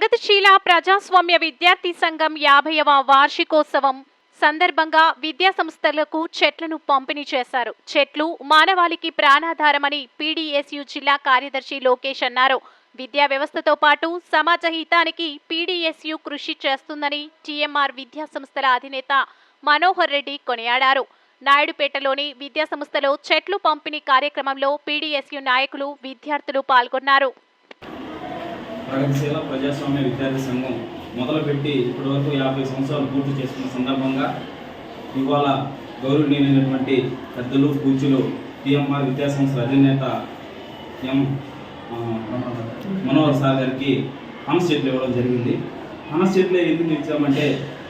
ప్రగతిశీల ప్రజాస్వామ్య విద్యార్థి సంఘం యాభైవ వార్షికోత్సవం సందర్భంగా విద్యా సంస్థలకు చెట్లను పంపిణీ చేశారు. చెట్లు మానవాళికి ప్రాణాధారమని పీడీఎస్యు జిల్లా కార్యదర్శి లోకేష్ అన్నారు. విద్యా వ్యవస్థతో పాటు సమాజ హితానికి పీడీఎస్యు కృషి చేస్తుందని టీఎంఆర్ విద్యా సంస్థల అధినేత మనోహర్ రెడ్డి కొనియాడారు. నాయుడుపేటలోని విద్యా సంస్థలో చెట్లు పంపిణీ కార్యక్రమంలో పీడీఎస్యు నాయకులు విద్యార్థులు పాల్గొన్నారు. ప్రగతిశీల ప్రజాస్వామ్య విద్యార్థి సంఘం మొదలుపెట్టి ఇప్పటివరకు యాభై సంవత్సరాలు పూర్తి చేసుకున్న సందర్భంగా ఇవాళ గౌరవనీయులైనటువంటి పెద్దలు పూజ్యులు టిఎంఆర్ విద్యాసంస్థ అధినేత ఎం మనోహర్ సార్ గారికి పనస చెట్లు ఇవ్వడం జరిగింది. పనస చెట్లు ఎందుకు ఇచ్చామంటే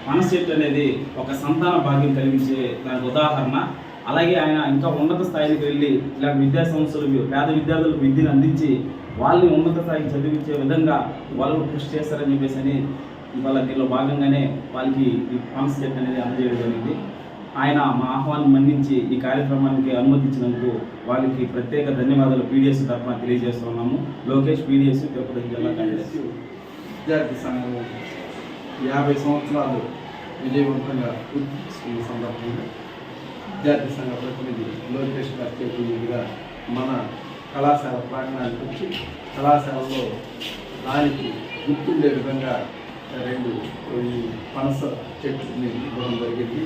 పనస చెట్లు అనేది ఒక సంతాన భాగ్యం కలిగించే దానికి ఉదాహరణ. అలాగే ఆయన ఇంకా ఉన్నత స్థాయికి వెళ్ళి ఇలాంటి విద్యా సంస్థలు పేద విద్యార్థులకు విద్యను అందించి వాళ్ళని ఉన్నత స్థాయికి చదివించే విధంగా వాళ్ళు కృషి చేస్తారని చెప్పేసి అని ఇవాళ దీనిలో భాగంగానే వాళ్ళకి ఈ పనస చెట్టు అనేది అందజేయడం జరిగింది. ఆయన మా ఆహ్వానం మన్నించి ఈ కార్యక్రమానికి అనుమతించినందుకు వాళ్ళకి ప్రత్యేక ధన్యవాదాలు పీడిఎస్ తరఫున తెలియజేస్తున్నాము లోకేష్ పీడిఎస్ తిరుపతి జిల్లా కార్యదర్శి విద్యార్థి సంఘం యాభై సంవత్సరాలు విజయవంతంగా పూర్తి చేసుకున్న సందర్భంగా విద్యార్థి సంఘ ప్రతినిధి లోకేష్ మీదుగా మన కళాశాల ప్రాంగణానికి వచ్చి కళాశాలలో దానికి గుర్తుండే విధంగా రెండు ఈ పనస చెట్టుని ఇవ్వడం జరిగింది.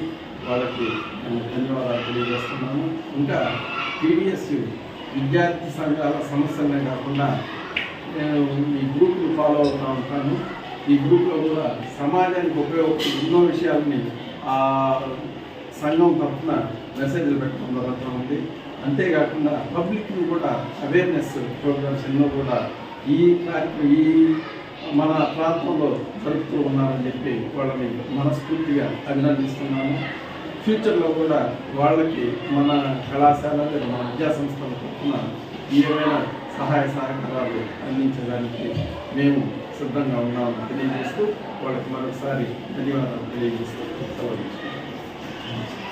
వాళ్ళకి నేను ధన్యవాదాలు తెలియజేస్తున్నాను. ఇంకా పీడిఎస్ విద్యార్థి సంఘాల సమస్యలనే కాకుండా నేను ఈ గ్రూప్ను ఫాలో అవుతూ ఉంటాను. ఈ గ్రూప్లో కూడా సమాజానికి ఉపయోగపడే ఎన్నో విషయాలని సంఘం తరఫున మెసేజ్లు పెట్టడం జరుగుతూ ఉంది. అంతేకాకుండా పబ్లిక్ని కూడా అవేర్నెస్ ప్రోగ్రామ్స్ ఎన్నో కూడా ఈ కార్యక్రమం ఈ మన ప్రాంతంలో జరుపుతూ ఉన్నారని చెప్పి వాళ్ళని మనస్ఫూర్తిగా అభినందిస్తున్నాము. ఫ్యూచర్లో కూడా వాళ్ళకి మన కళాశాల లేదా మన విద్యాసంస్థల తరఫున ఏమైనా సహాయ సహకారాలు అందించడానికి మేము సిద్ధంగా ఉన్నామని తెలియజేస్తూ వాళ్ళకి మరొకసారి ధన్యవాదాలు తెలియజేస్తూ సెలవు Thank you.